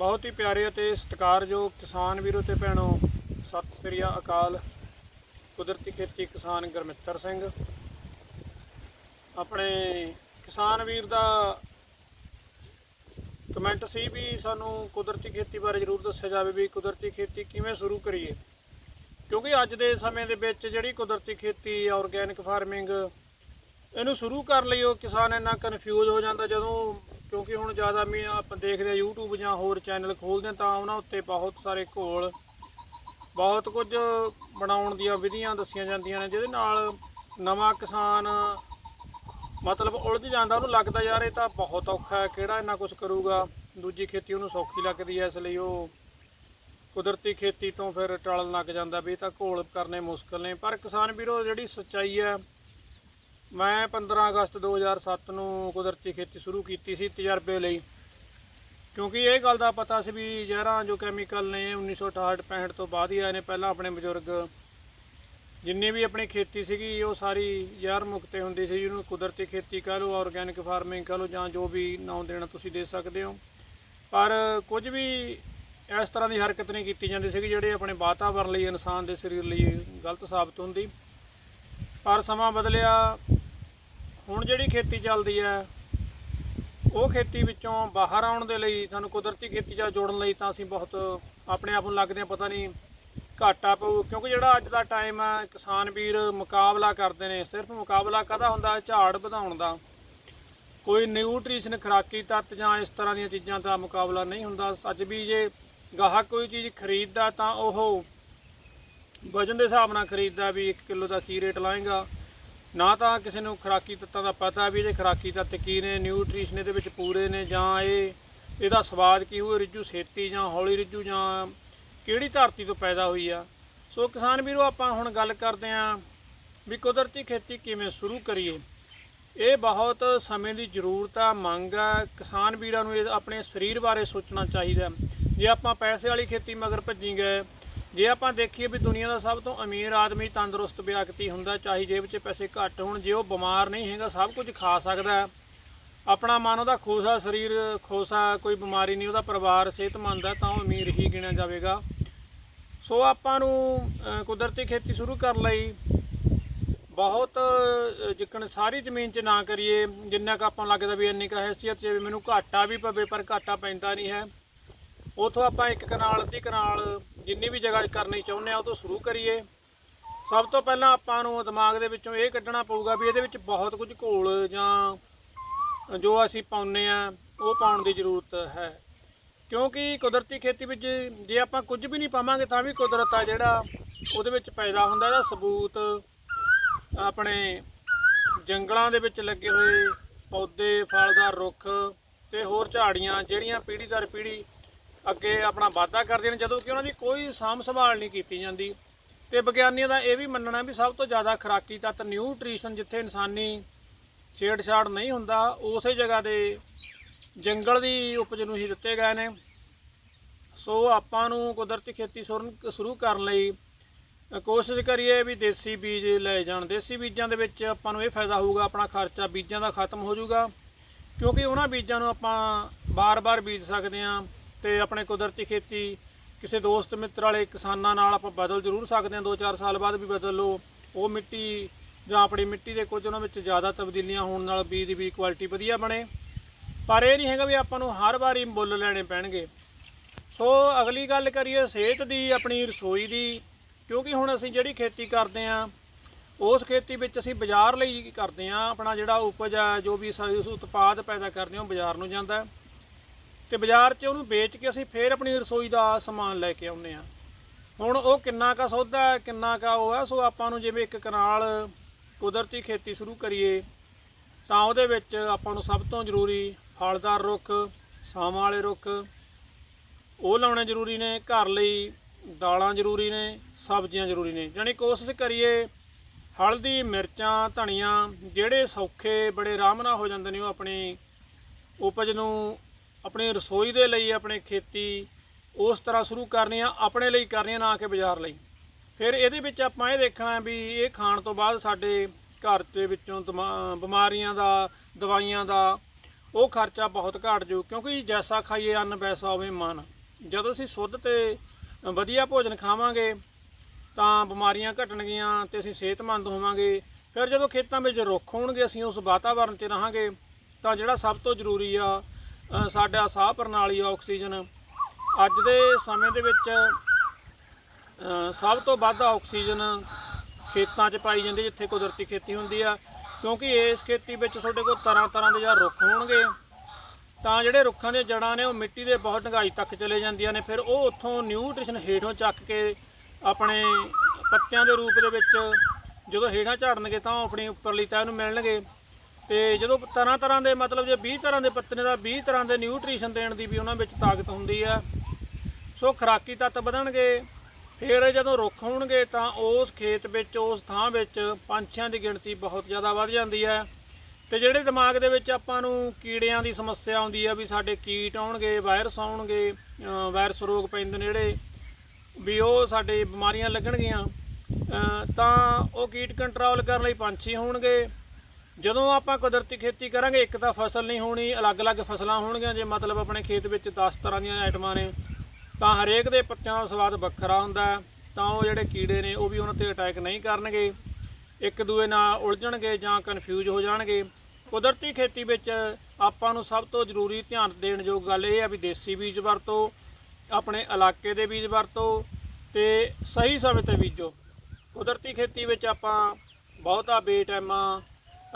ਬਹੁਤ ਹੀ ਪਿਆਰੇ ਅਤੇ ਸਤਿਕਾਰਯੋਗ ਕਿਸਾਨ ਵੀਰੋ ਤੇ ਭੈਣੋ, ਸਤਿ ਸ੍ਰੀ ਅਕਾਲ। ਕੁਦਰਤੀ ਖੇਤੀ ਕਿਸਾਨ ਗੁਰਮਿੱਤਰ ਸਿੰਘ। ਆਪਣੇ ਕਿਸਾਨ ਵੀਰ ਦਾ ਕਮੈਂਟ ਸੀ ਵੀ ਸਾਨੂੰ ਕੁਦਰਤੀ ਖੇਤੀ ਬਾਰੇ ਜ਼ਰੂਰ ਦੱਸਿਆ ਜਾਵੇ ਵੀ ਕੁਦਰਤੀ ਖੇਤੀ ਕਿਵੇਂ ਸ਼ੁਰੂ ਕਰੀਏ। ਕਿਉਂਕਿ ਅੱਜ ਦੇ ਸਮੇਂ ਦੇ ਵਿੱਚ ਜਿਹੜੀ ਕੁਦਰਤੀ ਖੇਤੀ ਆਰਗੈਨਿਕ ਫਾਰਮਿੰਗ ਇਹਨੂੰ ਸ਼ੁਰੂ ਕਰ ਲਈ, ਉਹ ਕਿਸਾਨ ਇੰਨਾ ਕਨਫਿਊਜ਼ ਹੋ ਜਾਂਦਾ ਜਦੋਂ ਕਿਉਂਕਿ ਹੁਣ ਜ਼ਿਆਦਾ ਵੀ ਆਪਾਂ ਦੇਖਦੇ ਆ YouTube ਜਾਂ ਹੋਰ ਚੈਨਲ ਖੋਲਦੇ ਹਾਂ ਤਾਂ ਉਹਨਾਂ ਉੱਤੇ ਬਹੁਤ ਸਾਰੇ ਘੋਲ, ਬਹੁਤ ਕੁਝ ਬਣਾਉਣ ਦੀਆਂ ਵਿਧੀਆਂ ਦੱਸੀਆਂ ਜਾਂਦੀਆਂ ਨੇ, ਜਿਹਦੇ ਨਾਲ ਨਵਾਂ ਕਿਸਾਨ ਮਤਲਬ ਉਲਝ ਜਾਂਦਾ, ਉਹਨੂੰ ਲੱਗਦਾ ਯਾਰ ਇਹ ਤਾਂ ਬਹੁਤ ਔਖਾ ਹੈ, ਕਿਹੜਾ ਇੰਨਾ ਕੁਝ ਕਰੂਗਾ? ਦੂਜੀ ਖੇਤੀ ਉਹਨੂੰ ਸੌਖੀ ਲੱਗਦੀ ਹੈ, ਇਸ ਲਈ ਉਹ ਕੁਦਰਤੀ ਖੇਤੀ ਤੋਂ ਫਿਰ ਟਲਣ ਲੱਗ ਜਾਂਦਾ ਵੀ ਇਹ ਤਾਂ ਘੋਲ ਕਰਨੇ ਮੁਸ਼ਕਲ ਨੇ। ਪਰ ਕਿਸਾਨ ਵੀਰੋ, ਜਿਹੜੀ ਸੱਚਾਈ ਹੈ ਮੈਂ 15 ਅਗਸਤ 2007 ਨੂੰ ਕੁਦਰਤੀ ਖੇਤੀ ਸ਼ੁਰੂ ਕੀਤੀ ਸੀ ਤਜਰਬੇ ਲਈ। ਕਿਉਂਕਿ ਇਹ ਗੱਲ ਦਾ ਪਤਾ ਸੀ ਵੀ ਜ਼ਹਿਰਾਂ ਜੋ ਕੈਮੀਕਲ ਨੇ 1968 65 ਤੋਂ ਬਾਅਦ ਹੀ ਆਏ ਨੇ, ਪਹਿਲਾਂ ਆਪਣੇ ਬਜ਼ੁਰਗ। ਜਿੰਨੀ ਵੀ ਆਪਣੀ ਖੇਤੀ ਸੀਗੀ, ਉਹ ਸਾਰੀ ਜ਼ਹਿਰ ਮੁਕਤੇ ਹੁੰਦੀ ਸੀ, ਜਿਹਨੂੰ ਕੁਦਰਤੀ ਖੇਤੀ ਕਹ ਲਓ ਆਰਗੈਨਿਕ ਫਾਰਮਿੰਗ ਕਹ ਲਓ, ਜਾਂ ਜੋ ਵੀ ਨਾਮ ਦੇਣਾ ਤੁਸੀਂ ਦੇ ਸਕਦੇ ਹੋ। ਪਰ ਕੁਝ ਵੀ ਇਸ ਤਰ੍ਹਾਂ ਦੀ ਹਰਕਤ ਨਹੀਂ ਕੀਤੀ ਜਾਂਦੀ ਸੀਗੀ, ਜਿਹੜੇ ਆਪਣੇ ਵਾਤਾਵਰਣ ਲਈ, ਇਨਸਾਨ ਦੇ ਸਰੀਰ ਲਈ ਗਲਤ ਸਾਬਤ ਹੁੰਦੀ। ਪਰ ਸਮਾਂ ਬਦਲਿਆ ਹੁਣ ਜਿਹੜੀ ਖੇਤੀ ਚੱਲਦੀ ਹੈ, ਉਹ ਖੇਤੀ ਵਿੱਚੋਂ ਬਾਹਰ ਆਉਣ ਦੇ ਲਈ, ਸਾਨੂੰ ਕੁਦਰਤੀ ਖੇਤੀ ਨਾਲ ਜੋੜਨ ਲਈ ਤਾਂ ਅਸੀਂ ਬਹੁਤ ਆਪਣੇ ਆਪ ਨੂੰ ਲੱਗਦੇ ਹਾਂ, ਪਤਾ ਨਹੀਂ ਘਾਟਾ ਪਊ, ਕਿਉਂਕਿ ਜਿਹੜਾ ਅੱਜ ਦਾ ਟਾਈਮ ਹੈ, ਕਿਸਾਨ ਵੀਰ ਮੁਕਾਬਲਾ ਕਰਦੇ ਨੇ, ਸਿਰਫ ਮੁਕਾਬਲਾ ਕਾਹਦਾ ਹੁੰਦਾ? ਝਾੜ ਵਧਾਉਣ ਦਾ। ਕੋਈ ਨਿਊਟ੍ਰੀਸ਼ਨ ਖੁਰਾਕੀ ਤੱਤ ਜਾਂ ਇਸ ਤਰ੍ਹਾਂ ਦੀਆਂ ਚੀਜ਼ਾਂ ਦਾ ਮੁਕਾਬਲਾ ਨਹੀਂ ਹੁੰਦਾ। ਅੱਜ ਵੀ ਜੇ ਗਾਹਕ ਕੋਈ ਚੀਜ਼ ਖਰੀਦਦਾ ਤਾਂ ਉਹ ਵਜਨ ਦੇ ਹਿਸਾਬ ਨਾਲ ਖਰੀਦਦਾ ਵੀ 1 ਕਿਲੋ ਦਾ ਕੀ ਰੇਟ ਲਾਏਗਾ। ਨਾ ਤਾਂ ਕਿਸੇ ਨੂੰ ਖੁਰਾਕੀ ਤੱਤਾਂ ਦਾ ਪਤਾ ਵੀ ਇਹਦੇ ਖੁਰਾਕੀ ਤੱਤ ਕੀ ਨੇ ਨਿਊਟ੍ਰੀਸ਼ਨ ਇਹਦੇ ਵਿੱਚ ਪੂਰੇ ਨੇ ਜਾਂ ਇਹ, ਇਹਦਾ ਸਵਾਦ ਕੀ ਹੋਊ ਰਿੱਜੂ ਛੇਤੀ ਜਾਂ ਹੌਲੀ ਰਿੱਜੂ ਜਾਂ ਕਿਹੜੀ ਧਰਤੀ ਤੋਂ ਪੈਦਾ ਹੋਈ ਆ। ਸੋ ਕਿਸਾਨ ਵੀਰੋ, ਆਪਾਂ ਹੁਣ ਗੱਲ ਕਰਦੇ ਆਂ ਵੀ ਕੁਦਰਤੀ ਖੇਤੀ ਕਿਵੇਂ ਸ਼ੁਰੂ ਕਰੀਏ। ਇਹ ਬਹੁਤ ਸਮੇਂ ਦੀ ਜ਼ਰੂਰਤ ਆ, ਮੰਗ ਆ। ਕਿਸਾਨ ਵੀਰਾਂ ਨੂੰ ਇਹ ਆਪਣੇ ਸਰੀਰ ਬਾਰੇ ਸੋਚਣਾ ਚਾਹੀਦਾ। ਜੇ ਆਪਾਂ ਪੈਸੇ ਵਾਲੀ ਖੇਤੀ ਮਗਰ ਭੱਜੀ ਗਏ ਜੇ ਆਪਾਂ ਦੇਖੀਏ ਵੀ ਦੁਨੀਆ ਦਾ ਸਭ ਤੋਂ ਅਮੀਰ ਆਦਮੀ ਤੰਦਰੁਸਤ ਵਿਅਕਤੀ ਹੁੰਦਾ ਚਾਹੇ ਜੇਬ 'ਚ ਪੈਸੇ ਘੱਟ ਹੋਣ ਜੇ ਉਹ ਬਿਮਾਰ ਨਹੀਂ ਹੈਗਾ ਸਭ ਕੁਝ ਖਾ ਸਕਦਾ ਆਪਣਾ ਮਨ ਉਹਦਾ ਖੋਸਾ ਸਰੀਰ ਖੋਸਾ ਕੋਈ ਬਿਮਾਰੀ ਨਹੀਂ ਉਹਦਾ ਪਰਿਵਾਰ ਸਿਹਤਮੰਦ ਹੈ ਤਾਂ ਉਹ ਅਮੀਰ ਹੀ ਗਿਣਿਆ ਜਾਵੇਗਾ। ਸੋ ਆਪਾਂ ਨੂੰ ਕੁਦਰਤੀ ਖੇਤੀ ਸ਼ੁਰੂ ਕਰਨ ਲਈ। ਬਹੁਤ ਅ, ਜਿੱਕਣ ਸਾਰੀ ਜ਼ਮੀਨ 'ਚ ਨਾ ਕਰੀਏ ਜਿੰਨਾ ਕੁ ਆਪਾਂ ਨੂੰ ਲੱਗਦਾ ਵੀ ਇੰਨੀ ਕੁ ਹੈਸੀਅਤ 'ਚ ਵੀ ਮੈਨੂੰ ਘਾਟਾ ਵੀ ਪਵੇ ਪਰ ਘਾਟਾ ਪੈਂਦਾ ਨਹੀਂ ਹੈ। ਉਥੋਂ ਆਪਾਂ ਇੱਕ ਕਨਾਲ, ਅੱਧੀ ਕਨਾਲ ਜਿੰਨੀ ਵੀ ਜਗ੍ਹਾ ਕਰਨੀ ਚਾਹੁੰਦੇ ਆ, ਉਹ ਤੋਂ ਸ਼ੁਰੂ ਕਰੀਏ। ਸਭ ਤੋਂ ਪਹਿਲਾਂ ਆਪਾਂ ਨੂੰ ਦਿਮਾਗ ਦੇ ਵਿੱਚੋਂ ਇਹ ਕੱਢਣਾ ਪਊਗਾ ਵੀ ਇਹਦੇ ਵਿੱਚ ਬਹੁਤ ਕੁਝ ਘੋਲ ਜਾਂ ਜੋ ਅਸੀਂ ਪਾਉਨੇ ਆ, ਉਹ ਪਾਉਣ ਦੀ ਜ਼ਰੂਰਤ ਹੈ। ਕਿਉਂਕਿ ਕੁਦਰਤੀ ਖੇਤੀ ਵਿੱਚ ਜੇ ਆਪਾਂ ਕੁਝ ਵੀ ਨਹੀਂ ਪਾਵਾਂਗੇ, ਤਾਂ ਵੀ ਕੁਦਰਤ ਆ ਜਿਹੜਾ ਉਹਦੇ ਵਿੱਚ ਪੈਦਾ ਹੁੰਦਾ, ਇਹਦਾ ਸਬੂਤ ਆਪਣੇ ਜੰਗਲਾਂ ਦੇ ਵਿੱਚ ਲੱਗੇ ਹੋਏ ਪੌਦੇ ਫਲਦਾਰ ਰੁੱਖ ਤੇ ਹੋਰ ਝਾੜੀਆਂ, ਜਿਹੜੀਆਂ ਪੀੜ੍ਹੀ ਦਰ ਪੀੜ੍ਹੀ ਅੱਗੇ ਆਪਣਾ ਵਾਧਾ ਕਰਦੇ ਨੇ, ਜਦੋਂ ਕਿ ਉਹਨਾਂ ਦੀ ਕੋਈ ਸਾਂਭ ਸੰਭਾਲ ਨਹੀਂ ਕੀਤੀ ਜਾਂਦੀ। ਤੇ ਵਿਗਿਆਨੀਆਂ ਦਾ ਇਹ ਵੀ ਮੰਨਣਾ ਵੀ ਸਭ ਤੋਂ ਜ਼ਿਆਦਾ ਖੁਰਾਕੀ ਤੱਤ ਨਿਊਟ੍ਰੀਸ਼ਨ ਜਿੱਥੇ ਇਨਸਾਨੀ ਛੇੜਛਾੜ ਨਹੀਂ ਹੁੰਦਾ, ਉਸੇ ਜਗ੍ਹਾ ਦੇ ਜੰਗਲ ਦੀ ਉਪਜ ਨੂੰ ਹੀ ਦਿੱਤੇ ਗਏ ਨੇ। ਸੋ ਆਪਾਂ ਨੂੰ ਕੁਦਰਤੀ ਖੇਤੀ ਸ਼ੁਰਨ- ਸ਼ੁਰੂ ਕਰਨ ਲਈ ਕੋਸ਼ਿਸ਼ ਕਰੀਏ ਵੀ ਦੇਸੀ ਬੀਜ ਲੈ ਜਾਣ। ਦੇਸੀ ਬੀਜਾਂ ਦੇ ਵਿੱਚ ਆਪਾਂ ਨੂੰ ਇਹ ਫਾਇਦਾ ਹੋਊਗਾ, ਆਪਣਾ ਖਰਚਾ ਬੀਜਾਂ ਦਾ ਖਤਮ ਹੋ ਜਾਊਗਾ। ਕਿਉਂਕਿ ਉਹਨਾਂ ਬੀਜਾਂ ਨੂੰ ਆਪਾਂ ਬਾਰ-ਬਾਰ ਬੀਜ ਸਕਦੇ ਹਾਂ। ਤੇ ਆਪਣੇ ਕੁਦਰਤੀ ਖੇਤੀ, ਕਿਸੇ ਦੋਸਤ ਮਿੱਤਰ ਵਾਲੇ, ਕਿਸਾਨਾਂ ਨਾਲ ਆਪਾਂ ਬਦਲ ਜ਼ਰੂਰ ਸਕਦੇ ਹਾਂ 2-4 ਸਾਲ ਬਾਅਦ ਵੀ ਬਦਲ ਲਓ। ਉਹ ਮਿੱਟੀ ਜਾਂ ਆਪਣੀ ਮਿੱਟੀ ਦੇ ਕੁਝ ਉਹਨਾਂ ਵਿੱਚ ਜ਼ਿਆਦਾ ਤਬਦੀਲੀਆਂ ਹੋਣ ਨਾਲ ਬੀਜ ਦੀ ਵੀ ਕੁਆਲਿਟੀ ਵਧੀਆ ਬਣੇ। ਪਰ ਇਹ ਨਹੀਂ ਹੈਗਾ ਵੀ ਆਪਾਂ ਨੂੰ ਹਰ ਵਾਰੀ ਮੁੱਲ ਲੈਣੇ ਪੈਣਗੇ। ਸੋ ਅਗਲੀ ਗੱਲ ਕਰੀਏ ਸਿਹਤ ਦੀ, ਆਪਣੀ ਰਸੋਈ ਦੀ। ਕਿਉਂਕਿ ਹੁਣ ਅਸੀਂ ਜਿਹੜੀ ਖੇਤੀ ਕਰਦੇ ਆਂ ਉਸ ਖੇਤੀ ਵਿੱਚ ਅਸੀਂ ਬਾਜ਼ਾਰ ਲਈ ਕਰਦੇ ਆਂ ਆਪਣਾ ਜਿਹੜਾ ਉਪਜ ਆ, ਜੋ ਵੀ ਅਸੀਂ ਉਸ ਉਤਪਾਦ ਪੈਦਾ ਕਰਦੇ ਹਾਂ, ਉਹ ਬਾਜ਼ਾਰ ਨੂੰ ਜਾਂਦਾ। ਹੈ। ਤੇ ਬਾਜ਼ਾਰ 'ਚ ਉਹਨੂੰ ਵੇਚ ਕੇ ਅਸੀਂ ਫੇਰ ਆਪਣੀ ਰਸੋਈ ਦਾ ਸਮਾਨ ਲੈ ਕੇ ਆਉਂਦੇ ਆਂ ਹੁਣ ਉਹ ਕਿੰਨਾ ਕਾ ਸੌਦਾ ਹੈ, ਕਿੰਨਾ ਕਾ ਉਹ ਹੈ, ਸੋ ਆਪਾਂ ਨੂੰ ਜਿਵੇਂ ਇੱਕ ਕਨਾਲ ਕੁਦਰਤੀ ਖੇਤੀ ਸ਼ੁਰੂ ਕਰੀਏ, ਤਾਂ ਉਹਦੇ ਵਿੱਚ ਆਪਾਂ ਨੂੰ ਸਭ ਤੋਂ ਜ਼ਰੂਰੀ ਫਲਦਾਰ ਰੁੱਖ ਸਾਵਾਂ ਵਾਲੇ ਰੁੱਖ, ਉਹ ਲਾਉਣੇ ਜ਼ਰੂਰੀ ਨੇ, ਘਰ ਲਈ ਦਾਲਾਂ ਜ਼ਰੂਰੀ ਨੇ, ਸਬਜ਼ੀਆਂ ਜ਼ਰੂਰੀ ਨੇ। ਜਾਣੀ ਕੋਸ਼ਿਸ਼ ਕਰੀਏ ਹਲਦੀ, ਮਿਰਚਾਂ, ਧਨੀਆ, ਜਿਹੜੇ ਸੌਖੇ ਬੜੇ ਆਰਾਮ ਨਾਲ ਹੋ ਜਾਂਦੇ ਨੇ ਉਹ ਆਪਣੀ ਉਪਜ ਨੂੰ ਆਪਣੀ ਰਸੋਈ ਦੇ ਲਈ, ਆਪਣੇ ਖੇਤੀ ਉਸ ਤਰ੍ਹਾਂ ਸ਼ੁਰੂ ਕਰਨੀ ਆ, ਆਪਣੇ ਲਈ ਕਰਨੀ ਆ, ਨਾ ਕਿ ਬਾਜ਼ਾਰ ਲਈ। ਫਿਰ ਇਹਦੇ ਵਿੱਚ ਆਪਾਂ ਇਹ ਦੇਖਣਾ ਵੀ ਇਹ ਖਾਣ ਤੋਂ ਬਾਅਦ ਸਾਡੇ ਘਰ ਦੇ ਵਿੱਚੋਂ ਦਮਾ- ਬਿਮਾਰੀਆਂ ਦਾ, ਦਵਾਈਆਂ ਦਾ ਉਹ ਖਰਚਾ ਬਹੁਤ ਘਟ ਜੂ ਕਿਉਂਕਿ ਜੈਸਾ ਖਾਈਏ, ਅੰਨ ਵੈਸਾ ਹੋਵੇ ਮਨ। ਜਦੋਂ ਅਸੀਂ ਸ਼ੁੱਧ ਤੇ ਵਧੀਆ ਭੋਜਨ ਖਾਵਾਂਗੇ, ਤਾਂ ਬਿਮਾਰੀਆਂ ਘਟਣਗੀਆਂ ਤੇ ਅਸੀਂ ਸਿਹਤਮੰਦ ਹੋਵਾਂਗੇ। ਫਿਰ ਜਦੋਂ ਖੇਤਾਂ ਵਿੱਚ ਰੁੱਖ ਹੋਣਗੇ, ਅਸੀਂ ਉਸ ਵਾਤਾਵਰਣ 'ਚ ਰਹਾਂਗੇ, ਤਾਂ ਜਿਹੜਾ ਸਭ ਤੋਂ ਜ਼ਰੂਰੀ ਆ ਸਾਡਾ ਸਾਹ ਪ੍ਰਣਾਲੀ ਆ, ਆਕਸੀਜਨ ਅੱਜ ਦੇ ਸਮੇਂ ਦੇ ਵਿੱਚ ਸਭ ਤੋਂ ਵੱਧ ਆਕਸੀਜਨ ਖੇਤਾਂ 'ਚ ਪਾਈ ਜਾਂਦੀ ਜਿੱਥੇ ਕੁਦਰਤੀ ਖੇਤੀ ਹੁੰਦੀ ਆ। ਕਿਉਂਕਿ ਇਸ ਖੇਤੀ ਵਿੱਚ ਤੁਹਾਡੇ ਕੋਲ ਤਰ੍ਹਾਂ ਤਰ੍ਹਾਂ ਦੇ ਜਾਂ ਰੁੱਖ ਹੋਣਗੇ ਤਾਂ ਜਿਹੜੇ ਰੁੱਖਾਂ ਦੀਆਂ ਜੜਾਂ ਨੇ ਉਹ ਮਿੱਟੀ ਦੇ ਬਹੁਤ ਡੂੰਘਾਈ ਤੱਕ ਚਲੇ ਜਾਂਦੀਆਂ ਨੇ। ਫਿਰ ਉਹ ਉੱਥੋਂ ਨਿਊਟ੍ਰੀਸ਼ਨ ਹੇਠੋਂ ਚੱਕ ਕੇ ਆਪਣੇ ਪੱਤਿਆਂ ਦੇ ਰੂਪ ਦੇ ਵਿੱਚ ਜਦੋਂ ਹੇਠਾਂ ਝਾੜਨਗੇ ਤਾਂ ਉਹ ਆਪਣੀ ਉੱਪਰਲੀ ਤਾਂ ਨੂੰ ਮਿਲਣਗੇ। ਤੇ ਜਦੋਂ ਤਰ੍ਹਾਂ ਤਰ੍ਹਾਂ ਦੇ ਮਤਲਬ ਜੇ 20 ਤਰ੍ਹਾਂ ਦੇ ਪੱਤੇ ਦਾ ਤਾਂ 20 ਤਰ੍ਹਾਂ ਦੇ ਨਿਊਟ੍ਰੀਸ਼ਨ ਦੇਣ ਦੀ ਵੀ ਉਹਨਾਂ ਵਿੱਚ ਤਾਕਤ ਹੁੰਦੀ ਆ। ਸੋ ਖਰਾਕੀ ਤੱਤ ਵਧਣਗੇ, ਫਿਰ ਜਦੋਂ ਰੁੱਖ ਹੋਣਗੇ ਤਾਂ ਉਸ ਖੇਤ ਵਿੱਚ, ਉਸ ਥਾਂ ਵਿੱਚ ਪੰਛੀਆਂ ਦੀ ਗਿਣਤੀ ਬਹੁਤ ਜ਼ਿਆਦਾ ਵੱਧ ਜਾਂਦੀ ਹੈ ਤੇ ਜਿਹੜੇ ਦਿਮਾਗ ਦੇ ਵਿੱਚ ਆਪਾਂ ਨੂੰ ਕੀੜਿਆਂ ਦੀ ਸਮੱਸਿਆ ਆਉਂਦੀ ਆ ਵੀ ਸਾਡੇ ਕੀਟ ਆਉਣਗੇ ਵਾਇਰਸ ਆਉਣਗੇ ਵਾਇਰਸ ਰੋਗ ਪੈਂਦੇ ਨੇ ਜਿਹੜੇ, ਵੀ ਉਹ ਸਾਡੇ ਬਿਮਾਰੀਆਂ ਲੱਗਣਗੀਆਂ ਤਾਂ ਉਹ ਕੀਟ ਕੰਟਰੋਲ ਕਰਨ ਲਈ ਪੰਛੀ ਹੋਣਗੇ। ਜਦੋਂ ਆਪਾਂ ਕੁਦਰਤੀ ਖੇਤੀ ਕਰਾਂਗੇ, ਇੱਕ ਤਾਂ ਫਸਲ ਨਹੀਂ ਹੋਣੀ, ਅਲੱਗ-ਅਲੱਗ ਫਸਲਾਂ ਹੋਣਗੀਆਂ, ਜੇ ਮਤਲਬ ਆਪਣੇ ਖੇਤ ਵਿੱਚ 10 ਤਰ੍ਹਾਂ ਦੀਆਂ ਆਈਟਮਾਂ ਨੇ, ਤਾਂ ਹਰੇਕ ਦੇ ਪੱਤਿਆਂ ਦਾ ਸਵਾਦ ਵੱਖਰਾ ਹੁੰਦਾ ਤਾਂ ਉਹ ਜਿਹੜੇ ਕੀੜੇ ਨੇ, ਉਹ ਵੀ ਉਹਨਾਂ ਤੇ ਅਟੈਕ ਨਹੀਂ ਕਰਨਗੇ। ਇੱਕ ਦੂਏ ਨਾਲ ਉਲਝਣਗੇ ਜਾਂ ਕਨਫਿਊਜ਼ ਹੋ ਜਾਣਗੇ। ਕੁਦਰਤੀ ਖੇਤੀ ਵਿੱਚ ਆਪਾਂ ਨੂੰ ਸਭ ਤੋਂ ਜ਼ਰੂਰੀ ਧਿਆਨ ਦੇਣ ਯੋਗ ਗੱਲ ਇਹ ਹੈ ਵੀ ਦੇਸੀ ਬੀਜ ਵਰਤੋ, ਆਪਣੇ ਇਲਾਕੇ ਦੇ ਬੀਜ ਵਰਤੋ ਤੇ ਸਹੀ ਸਮੇਂ ਤੇ ਬੀਜੋ। ਕੁਦਰਤੀ ਖੇਤੀ ਵਿੱਚ ਆਪਾਂ ਬਹੁਤਾ ਬੇਟਾਈਮਾਂ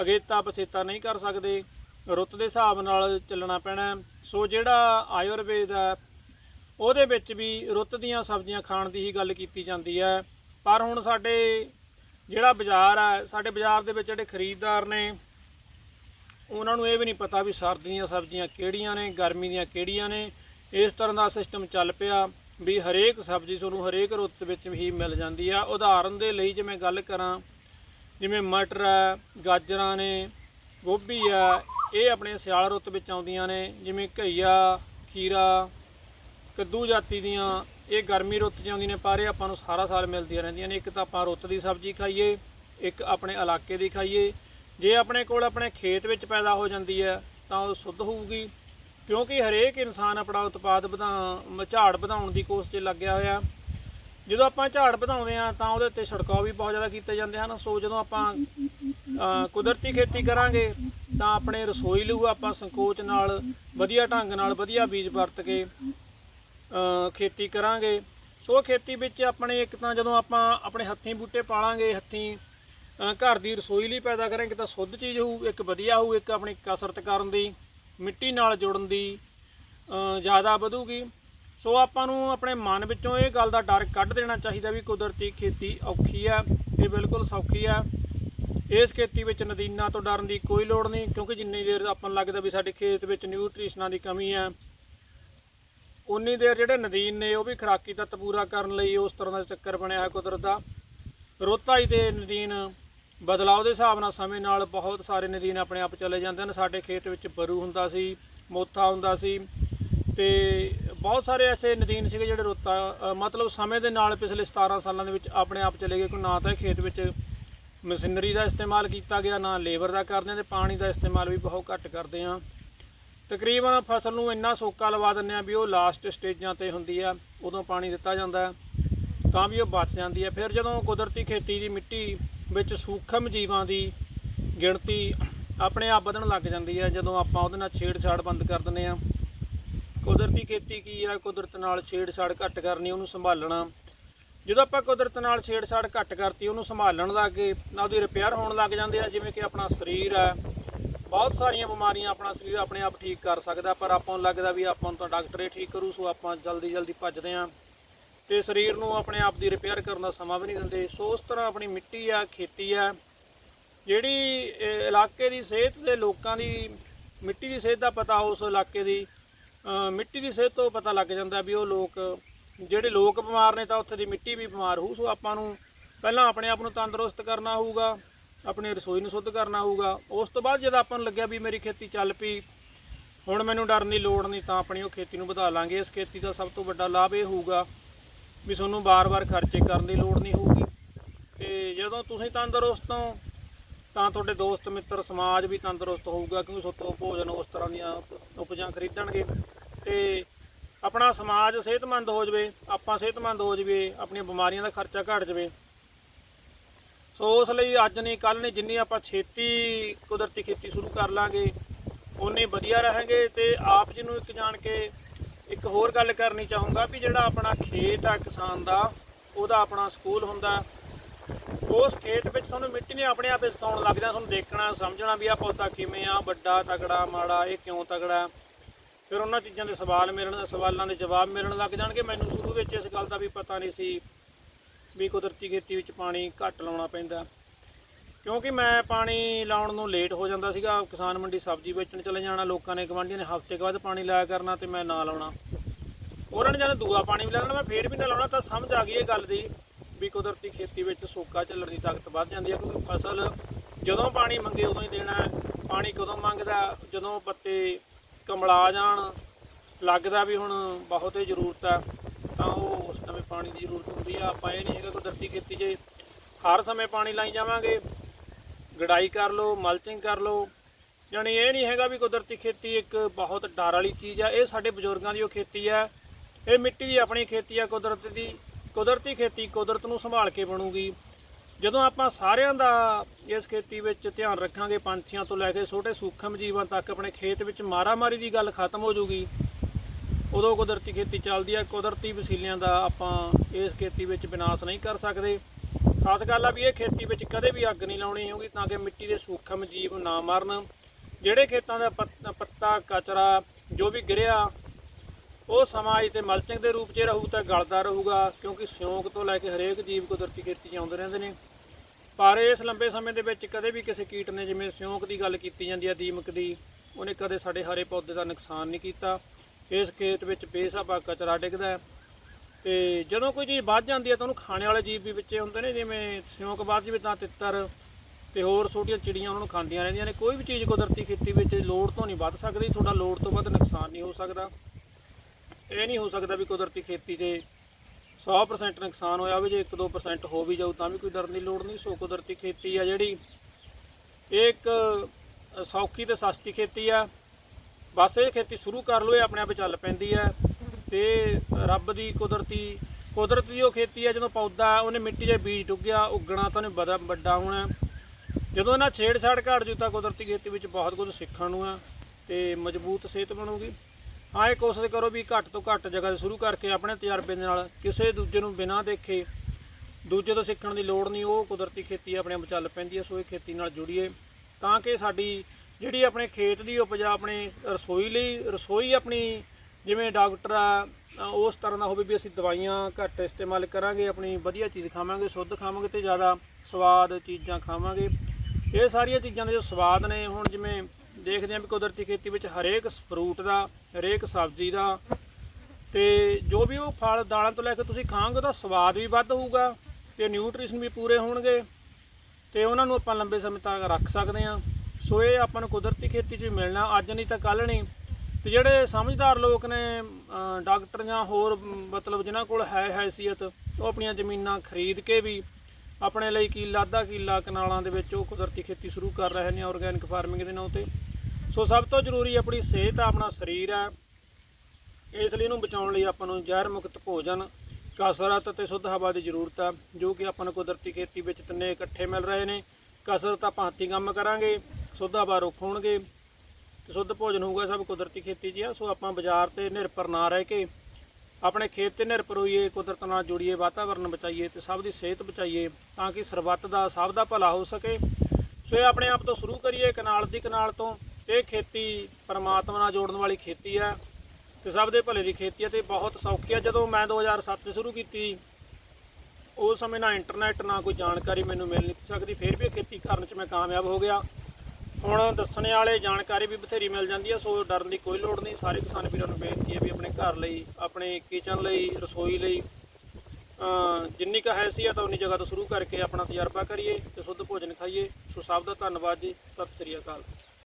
ਅਗੇਤਾ ਪਛੇਤਾ ਨਹੀਂ ਕਰ ਸਕਦੇ। ਰੁੱਤ ਦੇ ਹਿਸਾਬ ਨਾਲ ਚੱਲਣਾ ਪੈਣਾ। ਸੋ ਜਿਹੜਾ ਆਯੁਰਵੇਦ ਹੈ, ਉਹਦੇ ਵਿੱਚ ਵੀ ਰੁੱਤ ਦੀਆਂ ਸਬਜ਼ੀਆਂ ਖਾਣ ਦੀ ਹੀ ਗੱਲ ਕੀਤੀ ਜਾਂਦੀ ਹੈ। ਪਰ ਹੁਣ ਸਾਡੇ ਜਿਹੜਾ ਬਾਜ਼ਾਰ ਹੈ, ਸਾਡੇ ਬਾਜ਼ਾਰ ਦੇ ਵਿੱਚ ਜਿਹੜੇ ਖਰੀਦਦਾਰ ਨੇ, ਉਹਨਾਂ ਨੂੰ ਇਹ ਵੀ ਨਹੀਂ ਪਤਾ ਵੀ ਸਰਦੀ ਦੀਆਂ ਸਬਜ਼ੀਆਂ ਕਿਹੜੀਆਂ ਨੇ, ਗਰਮੀ ਦੀਆਂ ਕਿਹੜੀਆਂ ਨੇ। ਇਸ ਤਰ੍ਹਾਂ ਦਾ ਸਿਸਟਮ ਚੱਲ ਪਿਆ ਵੀ ਹਰੇਕ ਸਬਜ਼ੀ ਤੁਹਾਨੂੰ ਹਰੇਕ ਰੁੱਤ ਵਿੱਚ ਹੀ ਮਿਲ ਜਾਂਦੀ ਆ। ਉਦਾਹਰਨ ਦੇ ਲਈ ਜੇ ਮੈਂ ਗੱਲ ਕਰਾਂ ਜਿਵੇਂ ਮਟਰ ਹੈ, ਗਾਜਰਾਂ ਨੇ, ਗੋਭੀ ਆ ਇਹ ਆਪਣੇ ਸਿਆਲ ਰੁੱਤ ਵਿੱਚ ਆਉਂਦੀਆਂ ਨੇ, ਜਿਵੇਂ ਘਈਆ, ਖੀਰਾ, ਕੱਦੂ ਜਾਤੀ ਦੀਆਂ, ਇਹ ਗਰਮੀ ਰੁੱਤ 'ਚ ਆਉਂਦੀਆਂ ਨੇ, ਪਰ ਇਹ ਆਪਾਂ ਨੂੰ ਸਾਰਾ ਸਾਲ ਮਿਲਦੀਆਂ ਰਹਿੰਦੀਆਂ ਨੇ। ਇੱਕ ਤਾਂ ਆਪਾਂ ਰੁੱਤ ਦੀ ਸਬਜ਼ੀ ਖਾਈਏ, ਇੱਕ ਆਪਣੇ ਇਲਾਕੇ ਦੀ ਖਾਈਏ। ਜੇ ਆਪਣੇ ਕੋਲ ਆਪਣੇ ਖੇਤ ਵਿੱਚ ਪੈਦਾ ਹੋ ਜਾਂਦੀ ਹੈ, ਤਾਂ ਉਹ ਸ਼ੁੱਧ ਹੋਊਗੀ, ਕਿਉਂਕਿ ਹਰੇਕ ਇਨਸਾਨ ਆਪਣਾ ਉਤਪਾਦ ਵਧਾ, ਝਾੜ ਵਧਾਉਣ ਦੀ ਕੋਸ਼ਿਸ਼ 'ਚ ਲੱਗਿਆ ਹੋਇਆ। ਜਦੋਂ ਆਪਾਂ ਝਾੜ ਵਧਾਉਂਦੇ ਆ ਤਾਂ ਉਹਦੇ ਉੱਤੇ ਛਿੜਕਾਅ ਵੀ ਬਹੁਤ ਜ਼ਿਆਦਾ ਕੀਤੇ ਜਾਂਦੇ ਹਨ। ਸੋ ਜਦੋਂ ਆਪਾਂ ਕੁਦਰਤੀ ਖੇਤੀ ਕਰਾਂਗੇ, ਤਾਂ ਆਪਣੇ ਰਸੋਈ ਲੂ ਆਪਾਂ ਸੰਕੋਚ ਨਾਲ, ਵਧੀਆ ਢੰਗ ਨਾਲ, ਵਧੀਆ ਬੀਜ ਵਰਤ ਕੇ ਖੇਤੀ ਕਰਾਂਗੇ। ਸੋ ਖੇਤੀ ਵਿੱਚ ਆਪਣੇ ਇੱਕ ਤਾਂ ਜਦੋਂ ਆਪਾਂ ਆਪਣੇ ਹੱਥੀਂ ਬੂਟੇ ਪਾਲਾਂਗੇ, ਹੱਥੀਂ ਘਰ ਦੀ ਰਸੋਈ ਲਈ ਪੈਦਾ ਕਰਾਂਗੇ, ਤਾਂ ਸ਼ੁੱਧ ਚੀਜ਼ ਹੋਊ, ਇੱਕ ਵਧੀਆ ਹੋਊ, ਇੱਕ ਆਪਣੀ ਕਸਰਤ ਕਰਨ ਦੀ, ਮਿੱਟੀ ਨਾਲ ਜੁੜਨ ਦੀ ਜ਼ਿਆਦਾ ਵਧੂਗੀ। ਸੋ ਆਪਾਂ ਨੂੰ ਆਪਣੇ ਮਨ ਵਿੱਚੋਂ ਇਹ ਗੱਲ ਦਾ ਡਰ ਕੱਢ ਦੇਣਾ ਚਾਹੀਦਾ ਵੀ ਕੁਦਰਤੀ ਖੇਤੀ ਔਖੀ ਆ, ਇਹ ਬਿਲਕੁਲ ਸੌਖੀ ਆ। ਇਸ ਖੇਤੀ ਵਿੱਚ ਨਦੀਨਾਂ ਤੋਂ ਡਰਨ ਦੀ ਕੋਈ ਲੋੜ ਨਹੀਂ, ਕਿਉਂਕਿ ਜਿੰਨੀ ਦੇਰ ਆਪਾਂ ਨੂੰ ਲੱਗਦਾ ਵੀ ਸਾਡੇ ਖੇਤ ਵਿੱਚ ਨਿਊਟ੍ਰੀਸ਼ਨਾਂ ਦੀ ਕਮੀ ਆ ਉਨੀ ਦੇਰ ਜਿਹੜੇ ਨਦੀਨ ਨੇ ਉਹ ਵੀ ਖਰਾਕੀ ਤੱਤ ਪੂਰਾ ਕਰਨ ਲਈ ਉਸ ਤਰ੍ਹਾਂ ਦਾ ਚੱਕਰ ਬਣਿਆ ਹੈ ਕੁਦਰਤ ਦਾ। ਰੋਤਾਈ ਤੇ ਨਦੀਨ ਬਦਲਾਅ ਦੇ ਹਿਸਾਬ ਨਾਲ ਸਮੇਂ ਨਾਲ ਬਹੁਤ ਸਾਰੇ ਨਦੀਨ ਆਪਣੇ ਆਪ ਚਲੇ ਜਾਂਦੇ ਹਨ। ਸਾਡੇ ਖੇਤ ਵਿੱਚ ਬਰੂ ਹੁੰਦਾ ਸੀ, ਮੋਥਾ ਹੁੰਦਾ ਸੀ ਤੇ ਬਹੁਤ ਸਾਰੇ ਐਸੇ ਨਦੀਨ ਸੀਗੇ ਜਿਹੜੇ ਰੁੱਤਾ ਮਤਲਬ ਸਮੇਂ ਦੇ ਨਾਲ ਪਿਛਲੇ 17 ਸਾਲਾਂ ਦੇ ਵਿੱਚ ਆਪਣੇ ਆਪ ਚਲੇ ਗਏ। ਕੋਈ ਨਾ ਤਾਂ ਖੇਤ ਵਿੱਚ ਮਸ਼ੀਨਰੀ ਦਾ ਇਸਤੇਮਾਲ ਕੀਤਾ ਗਿਆ, ਨਾ ਲੇਬਰ ਦਾ ਕਰਦੇ ਆ ਤੇ ਪਾਣੀ ਦਾ ਇਸਤੇਮਾਲ ਵੀ ਬਹੁਤ ਘੱਟ ਕਰਦੇ ਆ। ਤਕਰੀਬਨ ਫਸਲ ਨੂੰ ਇੰਨਾ ਸੋਕਾ ਲਵਾ ਦਿੰਦੇ ਆ ਵੀ ਉਹ ਲਾਸਟ ਸਟੇਜਾਂ ਤੇ ਹੁੰਦੀ ਆ, ਉਦੋਂ ਪਾਣੀ ਦਿੱਤਾ ਜਾਂਦਾ ਤਾਂ ਵੀ ਉਹ ਬਚ ਜਾਂਦੀ ਹੈ ਫਿਰ ਜਦੋਂ ਕੁਦਰਤੀ ਖੇਤੀ ਦੀ ਮਿੱਟੀ ਵਿੱਚ ਸੂਖਮ ਜੀਵਾਂ ਦੀ ਗਿਣਤੀ ਆਪਣੇ ਆਪ ਵਧਣ ਲੱਗ ਜਾਂਦੀ ਹੈ ਜਦੋਂ ਆਪਾਂ ਉਹਦੇ ਨਾਲ ਛੇੜਛਾੜ ਬੰਦ ਕਰ ਦਿੰਦੇ ਆ। ਕੁਦਰਤੀ ਖੇਤੀ ਕੀ ਆ, ਕੁਦਰਤ ਨਾਲ ਛੇੜਛਾੜ ਘੱਟ ਕਰਨੀ, ਉਹਨੂੰ ਸੰਭਾਲਣਾ। ਜਦੋਂ ਆਪਾਂ ਕੁਦਰਤ ਨਾਲ ਛੇੜਛਾੜ ਘੱਟ ਕਰਤੀ, ਉਹਨੂੰ ਸੰਭਾਲਣ ਲੱਗੇ ਉਹਦੀ ਰਿਪੇਅਰ ਹੋਣ ਲੱਗ ਜਾਂਦੇ ਆ, ਜਿਵੇਂ ਕਿ ਆਪਣਾ ਸਰੀਰ ਹੈ ਬਹੁਤ ਸਾਰੀਆਂ ਬਿਮਾਰੀਆਂ ਆਪਣਾ ਸਰੀਰ ਆਪਣੇ ਆਪ ਠੀਕ ਕਰ ਸਕਦਾ, ਪਰ ਆਪਾਂ ਨੂੰ ਲੱਗਦਾ ਵੀ ਆਪਾਂ ਨੂੰ ਤਾਂ ਡਾਕਟਰ ਹੀ ਠੀਕ ਕਰੂ, ਸੋ ਆਪਾਂ ਜਲਦੀ ਜਲਦੀ ਭੱਜਦੇ ਆਂ। ਤੇ ਸਰੀਰ ਨੂੰ ਆਪਣੇ ਆਪ ਦੀ ਰਿਪੇਅਰ ਕਰਨ ਦਾ ਸਮਾਂ ਵੀ ਨਹੀਂ ਦਿੰਦੇ। ਸੋ ਉਸ ਤਰ੍ਹਾਂ ਆਪਣੀ ਮਿੱਟੀ ਆ, ਖੇਤੀ ਆ, ਜਿਹੜੀ ਇਲਾਕੇ ਦੀ ਸਿਹਤ ਦੇ ਲੋਕਾਂ ਦੀ, ਮਿੱਟੀ ਦੀ ਸਿਹਤ ਦਾ ਪਤਾ ਉਸ ਇਲਾਕੇ ਦੀ ਮਿੱਟੀ ਦੀ ਸਿਹਤ ਤੋਂ ਪਤਾ ਲੱਗ ਜਾਂਦਾ ਵੀ ਉਹ ਲੋਕ, ਜਿਹੜੇ ਲੋਕ ਬਿਮਾਰ ਨੇ ਤਾਂ ਉੱਥੇ ਦੀ ਮਿੱਟੀ ਵੀ ਬਿਮਾਰ ਹੋਊ, ਸੋ ਆਪਾਂ ਨੂੰ ਪਹਿਲਾਂ ਆਪਣੇ ਆਪ ਨੂੰ ਤੰਦਰੁਸਤ ਕਰਨਾ ਹੋਊਗਾ, ਆਪਣੀ ਰਸੋਈ ਨੂੰ ਸ਼ੁੱਧ ਕਰਨਾ ਹੋਊਗਾ। ਉਸ ਤੋਂ ਬਾਅਦ ਜਦ ਆਪਾਂ ਨੂੰ ਲੱਗਿਆ ਵੀ ਮੇਰੀ ਖੇਤੀ ਚੱਲ ਪਈ, ਹੁਣ ਮੈਨੂੰ ਡਰਨ ਦੀ ਲੋੜ ਨਹੀਂ, ਤਾਂ ਆਪਣੀ ਉਹ ਖੇਤੀ ਨੂੰ ਵਧਾ ਲਾਂਗੇ। ਇਸ ਖੇਤੀ ਦਾ ਸਭ ਤੋਂ ਵੱਡਾ ਲਾਭ ਇਹ ਹੋਊਗਾ ਵੀ ਤੁਹਾਨੂੰ ਬਾਰ-ਬਾਰ ਖਰਚੇ ਕਰਨ ਦੀ ਲੋੜ ਨਹੀਂ ਹੋਊਗੀ। ਤੇ ਜਦੋਂ ਤੁਸੀਂ ਤੰਦਰੁਸਤ ਹੋ, ਤਾਂ ਤੁਹਾਡੇ ਦੋਸਤ, ਮਿੱਤਰ, ਸਮਾਜ ਵੀ ਤੰਦਰੁਸਤ ਹੋਊਗਾ, ਕਿਉਂਕਿ ਸੋਤੋਂ ਭੋਜਨ ਉਸ ਤਰ੍ਹਾਂ ਦੀਆਂ ਉਪਜਾਂ ਖਰੀਦਣਗੇ। ਤੇ ਆਪਣਾ ਸਮਾਜ ਸਿਹਤਮੰਦ ਹੋ ਜਾਵੇ, ਆਪਾਂ ਸਿਹਤਮੰਦ ਹੋ ਜਾਵੇ ਆਪਣੀਆਂ ਬਿਮਾਰੀਆਂ ਦਾ ਖਰਚਾ ਘਟ ਜਾਵੇ। ਸੋ ਉਸ ਲਈ ਅੱਜ ਨਹੀਂ ਕੱਲ ਨਹੀਂ, ਜਿੰਨੀ ਆਪਾਂ ਛੇਤੀ ਕੁਦਰਤੀ ਖੇਤੀ ਸ਼ੁਰੂ ਕਰ ਲਾਂਗੇ ਉਨੀ ਵਧੀਆ ਰਹਾਂਗੇ ਤੇ ਆਪ ਜੀ ਨੂੰ ਇੱਕ ਜਾਣ ਕੇ ਇੱਕ ਹੋਰ ਗੱਲ ਕਰਨੀ ਚਾਹੂੰਗਾ ਵੀ ਜਿਹੜਾ ਆਪਣਾ ਖੇਤ ਆ ਕਿਸਾਨ ਦਾ, ਉਹਦਾ ਆਪਣਾ ਸਕੂਲ ਹੁੰਦਾ। ਉਸ ਖੇਤ ਵਿੱਚ ਤੁਹਾਨੂੰ ਮਿੱਟੀ ਨੇ ਆਪਣੇ ਆਪ ਹੀ ਸਿਖਾਉਣ ਲੱਗ ਜਾਂਦਾ ਤੁਹਾਨੂੰ ਦੇਖਣਾ, ਸਮਝਣਾ ਵੀ ਆ ਪੌਦਾ ਕਿਵੇਂ ਆ, ਵੱਡਾ ਤਗੜਾ ਮਾੜਾ, ਇਹ ਕਿਉਂ ਤਗੜਾ ਫਿਰ ਉਹਨਾਂ ਚੀਜ਼ਾਂ ਦੇ ਸਵਾਲ ਮਿਲਣ, ਸਵਾਲਾਂ ਦੇ ਜਵਾਬ ਮਿਲਣ ਲੱਗ ਜਾਣਗੇ। ਮੈਨੂੰ ਸ਼ੁਰੂ ਵਿੱਚ ਇਸ ਗੱਲ ਦਾ ਵੀ ਪਤਾ ਨਹੀਂ ਸੀ ਵੀ ਕੁਦਰਤੀ ਖੇਤੀ ਵਿੱਚ ਪਾਣੀ ਘੱਟ ਲਾਉਣਾ ਪੈਂਦਾ। ਕਿਉਂਕਿ ਮੈਂ ਪਾਣੀ ਲਾਉਣ ਨੂੰ ਲੇਟ ਹੋ ਜਾਂਦਾ ਸੀਗਾ, ਕਿਸਾਨ ਮੰਡੀ ਸਬਜ਼ੀ ਵੇਚਣ ਚਲੇ ਜਾਣਾ, ਲੋਕਾਂ ਨੇ ਗਵਾਂਢੀਆਂ ਨੇ ਹਫ਼ਤੇ ਕੁ ਬਾਅਦ ਪਾਣੀ ਲਾਇਆ ਕਰਨਾ ਤੇ ਮੈਂ ਨਾ ਲਾਉਣਾ। ਉਹਨਾਂ ਨੇ ਜਦੋਂ ਦੂਆ ਪਾਣੀ ਵੀ ਲੈ ਲੈਣਾ, ਮੈਂ ਫੇਰ ਵੀ ਨਾ ਲਾਉਣਾ, ਤਾਂ ਸਮਝ ਆ ਗਈ ਇਹ ਗੱਲ ਦੀ ਵੀ ਕੁਦਰਤੀ ਖੇਤੀ ਵਿੱਚ ਸੋਕਾ ਚੱਲਣ ਦੀ ਤਾਕਤ ਵੱਧ ਜਾਂਦੀ ਹੈ ਕਿਉਂਕਿ ਫਸਲ ਜਦੋਂ ਪਾਣੀ ਮੰਗੇ ਉਦੋਂ ਹੀ ਦੇਣਾ, ਪਾਣੀ ਕਦੋਂ ਮੰਗਦਾ, ਜਦੋਂ ਪੱਤੇ ਕਮਲਾ ਜਾਣ। ਲੱਗਦਾ ਵੀ ਹੁਣ ਬਹੁਤ ਹੀ ਜ਼ਰੂਰਤ ਹੈ ਤਾਂ ਉਹ ਉਸ ਸਮੇਂ ਪਾਣੀ ਦੀ ਜ਼ਰੂਰਤ ਹੁੰਦੀ ਆ। ਆਪਾਂ ਇਹ ਨਹੀਂ ਹੈਗਾ ਕੁਦਰਤੀ ਖੇਤੀ 'ਚ। ਹਰ ਸਮੇਂ ਪਾਣੀ ਲਾਈ ਜਾਵਾਂਗੇ। ਗੜਾਈ ਕਰ ਲਓ, ਮਲਚਿੰਗ ਕਰ ਲਓ। ਯਾਨੀ ਇਹ ਨਹੀਂ ਹੈਗਾ ਵੀ ਕੁਦਰਤੀ ਖੇਤੀ ਇੱਕ ਬਹੁਤ ਡਰ ਵਾਲੀ ਚੀਜ਼ ਆ। ਇਹ ਸਾਡੇ ਬਜ਼ੁਰਗਾਂ ਦੀ ਉਹ ਖੇਤੀ ਆ। ਇਹ ਮਿੱਟੀ ਦੀ ਆਪਣੀ ਖੇਤੀ ਆ। ਕੁਦਰਤ ਦੀ, ਕੁਦਰਤੀ ਖੇਤੀ ਕੁਦਰਤ ਨੂੰ ਸੰਭਾਲ ਕੇ ਬਣੂਗੀ। ਜਦੋਂ ਆਪਾਂ ਸਾਰਿਆਂ ਦਾ ਇਸ ਖੇਤੀ ਵਿੱਚ ਧਿਆਨ ਰੱਖਾਂਗੇ, ਪੰਛੀਆਂ ਤੋਂ ਲੈ ਕੇ ਛੋਟੇ ਸੂਖਮ ਜੀਵਾਂ ਤੱਕ ਆਪਣੇ ਖੇਤ ਵਿੱਚ ਮਾਰਾਮਾਰੀ ਦੀ ਗੱਲ ਖਤਮ ਹੋ ਜਾਊਗੀ ਉਦੋਂ ਕੁਦਰਤੀ ਖੇਤੀ ਚੱਲਦੀ ਹੈ ਕੁਦਰਤੀ ਵਸੀਲਿਆਂ ਦਾ ਆਪਾਂ ਇਸ ਖੇਤੀ ਵਿੱਚ ਵਿਨਾਸ਼ ਨਹੀਂ ਕਰ ਸਕਦੇ। ਖਾਸ ਗੱਲ ਆ ਵੀ ਇਹ ਖੇਤੀ ਵਿੱਚ ਕਦੇ ਵੀ ਅੱਗ ਨਹੀਂ ਲਾਉਣੀ ਹੋਊਗੀ, ਤਾਂ ਕਿ ਮਿੱਟੀ ਦੇ ਸੂਖਮ ਜੀਵ ਨਾ ਮਰਨ। ਜਿਹੜੇ ਖੇਤਾਂ ਦਾ ਪੱਤਾ, ਕਚਰਾ, ਜੋ ਵੀ ਗਿਰਿਆ ਉਹ ਸਮਾਜ ਤੇ ਮਲਚਿੰਗ ਦੇ ਰੂਪ 'ਚ ਰਹੂ ਤਾਂ ਗਲਦਾ ਰਹੂਗਾ, ਕਿਉਂਕਿ ਸਿਉਂਕ ਤੋਂ ਲੈ ਕੇ ਹਰੇਕ ਜੀਵ ਕੁਦਰਤੀ ਖੇਤੀ 'ਚ ਆਉਂਦੇ ਰਹਿੰਦੇ ਨੇ। ਪਰ ਇਸ ਲੰਬੇ ਸਮੇਂ ਦੇ ਵਿੱਚ ਕਦੇ ਵੀ ਕਿਸੇ ਕੀਟ ਨੇ ਜਿਵੇਂ ਸਿਉਂਕ ਦੀ ਗੱਲ ਕੀਤੀ ਜਾਂਦੀ ਹੈ ਦੀਮਕ ਦੀ, ਉਹਨੇ ਕਦੇ ਸਾਡੇ ਹਰੇ ਪੌਦੇ ਦਾ ਨੁਕਸਾਨ ਨਹੀਂ ਕੀਤਾ। ਇਸ ਖੇਤ ਵਿੱਚ ਬੇਸਾਬਾ ਕਚਰਾ ਡਿੱਗਦਾ ਹੈ। ਤੇ ਜਦੋਂ ਕੋਈ ਚੀਜ਼ ਵੱਧ ਜਾਂਦੀ ਹੈ ਤਾਂ ਉਹਨੂੰ ਖਾਣੇ ਵਾਲੇ ਜੀਵ ਵੀ ਵਿੱਚੇ ਹੁੰਦੇ ਨੇ, ਜਿਵੇਂ ਸਿਉਂਕ ਵੱਧ ਜਾਵੇ ਤਾਂ ਤਿੱਤਰ ਤੇ ਹੋਰ ਛੋਟੀਆਂ ਚਿੜੀਆਂ ਉਹਨਾਂ ਨੂੰ ਖਾਂਦੀਆਂ ਰਹਿੰਦੀਆਂ ਨੇ। ਕੋਈ ਵੀ ਚੀਜ਼ ਕੁਦਰਤੀ ਖੇਤੀ ਵਿੱਚ ਲੋੜ ਤੋਂ ਨਹੀਂ ਵੱਧ ਸਕਦੀ, ਤੁਹਾਡਾ ਲੋੜ ਤੋਂ ਵੱਧ ਨੁਕਸਾਨ ਨਹੀਂ ਹੋ ਸਕਦਾ। ਇਹ ਨਹੀਂ ਹੋ ਸਕਦਾ ਵੀ ਕੁਦਰਤੀ ਖੇਤੀ 'ਤੇ 100% ਨੁਕਸਾਨ ਹੋਇਆ ਵੀ ਜੇ 1-2% ਹੋ ਵੀ ਜਾਊ ਤਾਂ ਵੀ ਕੋਈ ਡਰਨ ਦੀ ਲੋੜ ਨਹੀਂ। ਸੋ ਕੁਦਰਤੀ ਖੇਤੀ ਆ ਜਿਹੜੀ, ਇਹ ਇੱਕ ਸੌਖੀ ਤੇ ਸਸਤੀ ਖੇਤੀ ਆ। ਬਸ ਇਹ ਖੇਤੀ ਸ਼ੁਰੂ ਕਰ ਲਓ, ਇਹ ਆਪਣੇ ਆਪ ਚੱਲ ਪੈਂਦੀ ਹੈ ਤੇ ਰੱਬ ਦੀ ਕੁਦਰਤੀ, ਕੁਦਰਤ ਦੀ ਉਹ ਖੇਤੀ ਹੈ ਜਦੋਂ ਪੌਦਾ ਉਹਨੇ ਮਿੱਟੀ 'ਚ ਬੀਜ ਡੁੱਗਿਆ, ਉੱਗਣਾ ਤਾਂ ਉਹਨੇ ਬੜਾ ਵੱਡਾ ਹੋਣਾ। ਜਦੋਂ ਇਹਨਾਂ ਛੇੜਛਾੜ ਘਾਟ ਜੂ ਤਾਂ ਕੁਦਰਤੀ ਖੇਤੀ ਵਿੱਚ ਬਹੁਤ ਕੁਝ ਸਿੱਖਣ ਨੂੰ ਆ ਤੇ ਮਜ਼ਬੂਤ ਸਿਹਤ ਬਣੂਗੀ। ਹਾਂ ਕੋਸ਼ਿਸ਼ ਕਰੋ ਵੀ ਘੱਟ ਤੋਂ ਘੱਟ ਜਗ੍ਹਾ ਤੇ ਸ਼ੁਰੂ ਕਰਕੇ ਆਪਣੇ ਤਜਰਬੇ ਦੇ ਨਾਲ ਕਿਸੇ ਦੂਜੇ ਨੂੰ ਬਿਨਾਂ ਦੇਖੇ ਦੂਜੇ ਤੋਂ ਸਿੱਖਣ ਦੀ ਲੋੜ ਨਹੀਂ, ਉਹ ਕੁਦਰਤੀ ਖੇਤੀ ਆਪਣੇ ਆਪ ਚੱਲ ਪੈਂਦੀ ਹੈ, ਸੋ ਇਹ ਖੇਤੀ ਨਾਲ ਜੁੜੀਏ। ਤਾਂ ਕਿ ਸਾਡੀ ਜਿਹੜੀ ਆਪਣੇ ਖੇਤ ਦੀ ਉਪਜ, ਆਪਣੇ ਰਸੋਈ ਲਈ, ਰਸੋਈ ਆਪਣੀ ਜਿਵੇਂ ਡਾਕਟਰ ਆ ਉਸ ਤਰ੍ਹਾਂ ਦਾ ਹੋਵੇ ਵੀ ਅਸੀਂ ਦਵਾਈਆਂ ਘੱਟ ਇਸਤੇਮਾਲ ਕਰਾਂਗੇ, ਆਪਣੀ ਵਧੀਆ ਚੀਜ਼ ਖਾਵਾਂਗੇ, ਸ਼ੁੱਧ ਖਾਵਾਂਗੇ ਤੇ ਜ਼ਿਆਦਾ ਸਵਾਦ ਚੀਜ਼ਾਂ ਖਾਵਾਂਗੇ। ਇਹ ਸਾਰੀਆਂ ਚੀਜ਼ਾਂ ਦੇ ਜੋ ਸਵਾਦ ਨੇ, ਹੁਣ ਜਿਵੇਂ ਦੇਖਦੇ ਹਾਂ ਵੀ ਕੁਦਰਤੀ ਖੇਤੀ ਵਿੱਚ ਹਰੇਕ ਫਰੂਟ ਦਾ, ਹਰੇਕ ਸਬਜ਼ੀ ਦਾ ਤੇ ਜੋ ਵੀ ਉਹ ਫਲ ਦਾਲਾਂ ਤੋਂ ਲੈ ਕੇ ਤੁਸੀਂ ਖਾਓਗੇ, ਉਹਦਾ ਸਵਾਦ ਵੀ ਵੱਧ ਹੋਊਗਾ ਤੇ ਨਿਊਟ੍ਰੀਸ਼ਨ ਵੀ ਪੂਰੇ ਹੋਣਗੇ ਤੇ ਉਹਨਾਂ ਨੂੰ ਆਪਾਂ ਲੰਬੇ ਸਮੇਂ ਤੱਕ ਰੱਖ ਸਕਦੇ ਹਾਂ। ਸੋ ਇਹ ਆਪਾਂ ਨੂੰ ਕੁਦਰਤੀ ਖੇਤੀ 'ਚ ਮਿਲਣਾ, ਅੱਜ ਨਹੀਂ ਤਾਂ ਕੱਲ ਨਹੀਂ। ਤੇ ਜਿਹੜੇ ਸਮਝਦਾਰ ਲੋਕ ਨੇ ਡਾਕਟਰ ਜਾਂ ਹੋਰ, ਮਤਲਬ ਜਿਨ੍ਹਾਂ ਕੋਲ ਹੈ ਹੈਸੀਅਤ, ਉਹ ਆਪਣੀਆਂ ਜ਼ਮੀਨਾਂ ਖਰੀਦ ਕੇ ਵੀ ਆਪਣੇ ਲਈ ਕਿੱਲਾ ਅੱਧਾ ਕਿੱਲਾ ਕਨਾਲਾਂ ਦੇ ਵਿੱਚ ਉਹ ਕੁਦਰਤੀ ਖੇਤੀ ਸ਼ੁਰੂ ਕਰ ਰਹੇ ਨੇ ਆਰਗੈਨਿਕ ਫਾਰਮਿੰਗ ਦੇ ਨਾਂ ਤੇ। ਸੋ ਸਭ ਤੋਂ ਜ਼ਰੂਰੀ ਆਪਣੀ ਸਿਹਤ ਆ, ਆਪਣਾ ਸਰੀਰ ਆ। ਇਸ ਲਈ ਇਹਨੂੰ ਬਚਾਉਣ ਲਈ ਆਪਾਂ ਨੂੰ ਜ਼ਹਿਰ ਮੁਕਤ ਭੋਜਨ, ਕਸਰਤ ਅਤੇ ਸ਼ੁੱਧ ਹਵਾ ਦੀ ਜ਼ਰੂਰਤ ਆ, ਜੋ ਕਿ ਆਪਾਂ ਨੂੰ ਕੁਦਰਤੀ ਖੇਤੀ ਵਿੱਚ ਤਿੰਨੇ ਇਕੱਠੇ ਮਿਲ ਰਹੇ ਨੇ। ਕਸਰਤ ਆਪਾਂ ਹੱਥੀਂ ਕੰਮ ਕਰਾਂਗੇ, ਸ਼ੁੱਧ ਹਵਾ ਰੁੱਖ ਹੋਣਗੇ, ਤੇ ਸ਼ੁੱਧ ਭੋਜਨ ਹੋਊਗਾ ਸਭ ਕੁਦਰਤੀ ਖੇਤੀ 'ਚ ਆ। ਸੋ ਆਪਾਂ ਬਾਜ਼ਾਰ ਤੇ ਨਿਰਭਰ ਨਾ ਰਹਿ ਕੇ ਆਪਣੇ ਖੇਤ ਤੇ ਨਿਰਭਰ ਹੋਈਏ, ਕੁਦਰਤ ਨਾਲ ਜੁੜੀਏ, ਵਾਤਾਵਰਨ ਬਚਾਈਏ ਤੇ ਸਭ ਦੀ ਸਿਹਤ ਬਚਾਈਏ, ਤਾਂ ਕਿ ਸਰਬੱਤ ਦਾ ਸਭ ਦਾ ਭਲਾ ਹੋ ਸਕੇ। ਸੋ ਇਹ ਆਪਣੇ ਆਪ ਤੋਂ ਸ਼ੁਰੂ ਕਰੀਏ, ਕਨਾਲ ਦੀ ਕਨਾਲ ਤੋਂ। ਇਹ ਖੇਤੀ ਪਰਮਾਤਮਾ ਨਾਲ ਜੋੜਨ ਵਾਲੀ ਖੇਤੀ ਹੈ ਤੇ ਸਭ ਦੇ ਭਲੇ ਦੀ ਖੇਤੀ ਹੈ ਤੇ ਬਹੁਤ ਸੌਖੀ ਹੈ ਜਦੋਂ ਮੈਂ 2007 ਚ ਸ਼ੁਰੂ ਕੀਤੀ ਉਸ ਸਮੇਂ ਨਾ ਇੰਟਰਨੈਟ ਨਾ ਕੋਈ ਜਾਣਕਾਰੀ ਮੈਨੂੰ ਮਿਲ ਨਹੀਂ ਸਕਦੀ, ਫਿਰ ਵੀ ਇਹ ਖੇਤੀ ਕਰਨ ਚ ਮੈਂ ਕਾਮਯਾਬ ਹੋ ਗਿਆ। ਹੁਣ ਦੱਸਣ ਵਾਲੇ ਜਾਣਕਾਰੀ ਵੀ ਬਥੇਰੀ ਮਿਲ ਜਾਂਦੀ ਹੈ ਸੋ ਡਰਨ ਦੀ ਕੋਈ ਲੋੜ ਨਹੀਂ। ਸਾਰੇ ਕਿਸਾਨ ਵੀਰਾਂ ਨੂੰ ਬੇਨਤੀ ਹੈ ਵੀ ਆਪਣੇ ਘਰ ਲਈ, ਆਪਣੇ ਕਿਚਨ ਲਈ, ਰਸੋਈ ਲਈ ਜਿੰਨੀ ਕੁ ਹੈਸੀਅਤ ਆ ਉਨੀ ਜਗ੍ਹਾ ਤੋਂ ਸ਼ੁਰੂ ਕਰਕੇ ਆਪਣਾ ਤਜਰਬਾ ਕਰੀਏ ਤੇ ਸ਼ੁੱਧ ਭੋਜਨ ਖਾਈਏ। ਸੋ ਸਭ ਦਾ ਧੰਨਵਾਦ ਜੀ। ਸਤਿ ਸ੍ਰੀ ਅਕਾਲ।